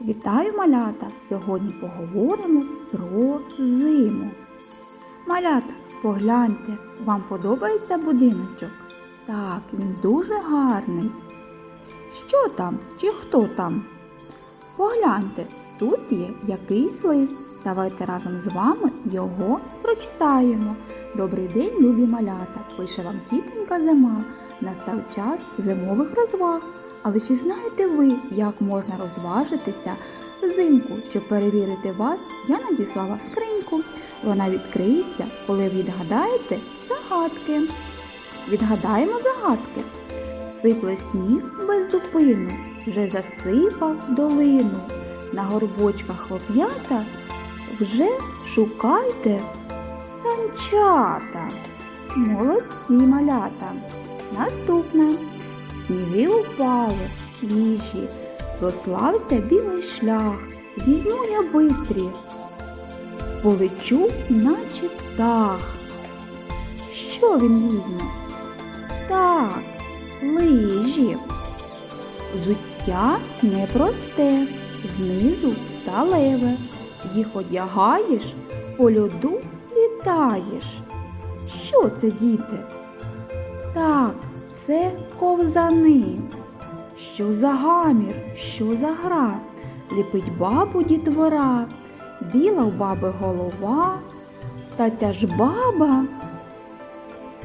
Вітаю малята! Сьогодні поговоримо про зиму. Малята, погляньте, вам подобається будиночок? Так, він дуже гарний. Що там чи хто там? Погляньте, тут є якийсь лист. Давайте разом з вами його прочитаємо. Добрий день, любі малята! Пише вам тітенька зима. Настав час зимових розваг. Але чи знаєте ви, як можна розважитися взимку? Щоб перевірити вас, я надіслала скриньку. Вона відкриється, коли відгадаєте загадки. Відгадаємо загадки. Сипле сніг без зупину, вже засипав долину. На горбочках хлоп'ята вже шукайте санчата. Молодці малята. Наступне. Сніги упали, свіжі, прослався білий шлях. Візьму я бистрі, полечу, наче птах. Що він візьме? Так, лижі. Взуття непросте, знизу сталеве. Їх одягаєш, по льоду літаєш. Що це, діти? Так, це ковзани. Що за гамір, що за гра? Ліпить бабу дітвора, біла в баби голова, та ця ж баба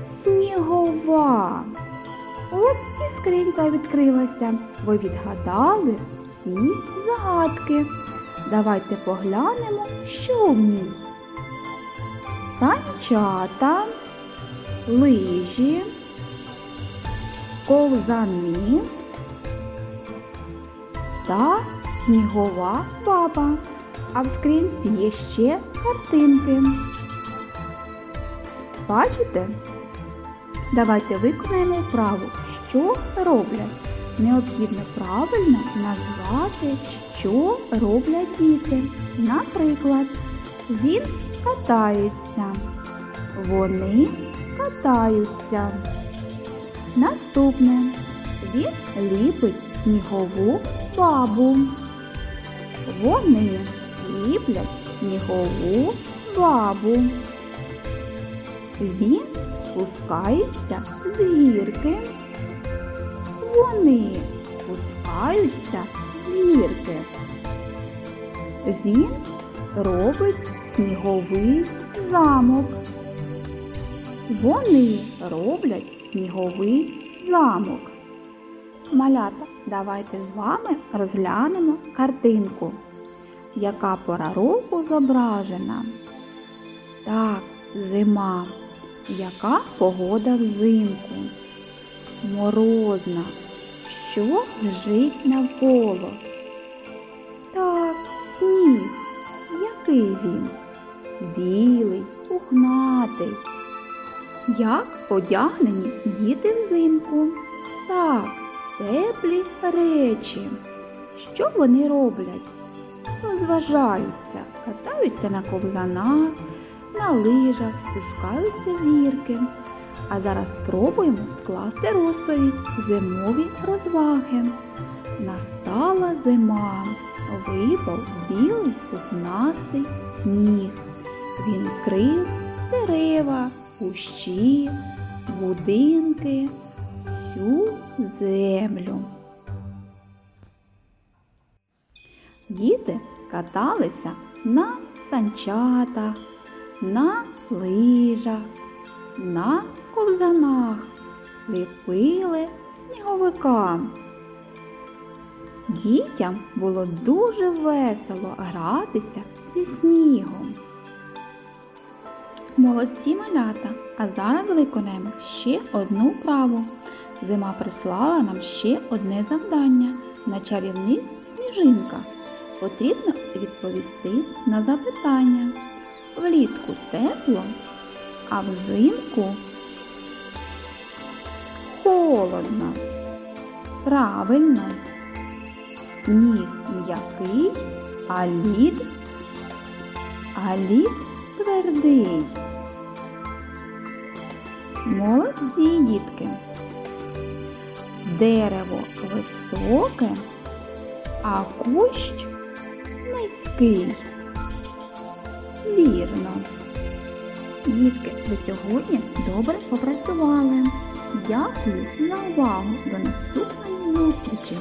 снігова. От і скринька відкрилася. Ви відгадали всі загадки. Давайте поглянемо, що в ній. Санчата, лижі, ковзани та снігова баба. А в скринці є ще картинки. Бачите? Давайте виконаємо вправу, що роблять. Необхідно правильно назвати, що роблять діти. Наприклад, він катається. Вони катаються. Наступне. Він ліпить снігову бабу. Вони ліплять снігову бабу. Він спускається з гірки. Вони спускаються з гірки. Він робить сніговий замок. Вони роблять сніговий замок. Малята, давайте з вами розглянемо картинку. Яка пора року зображена? Так, зима. Яка погода взимку? Морозна. Що лежить навколо? Так, сніг. Який він? Білий, пухнатий. Як одягнені діти взимку? Так, теплі речі. Що вони роблять? Розважаються, катаються на ковзанах, на лижах, спускаються з гірки. А зараз спробуємо скласти розповідь зимові розваги. Настала зима, випав білий пухнастий сніг. Він крив дерева, кущі, будинки, всю землю. Діти каталися на санчатах, на лижах, на ковзанах, ліпили сніговика. Дітям було дуже весело гратися зі снігом. Молодці малята, а зараз виконаємо ще одну вправу. Зима прислала нам ще одне завдання на чарівних сніжинках. Потрібно відповісти на запитання. Влітку тепло, а взимку холодно. Правильно. Сніг м'який, а лід, а лід твердий. Молодці, дітки. Дерево високе, а кущ міський. Вірно. Дітки, ви сьогодні добре попрацювали. Дякую за увагу. До наступної зустрічі!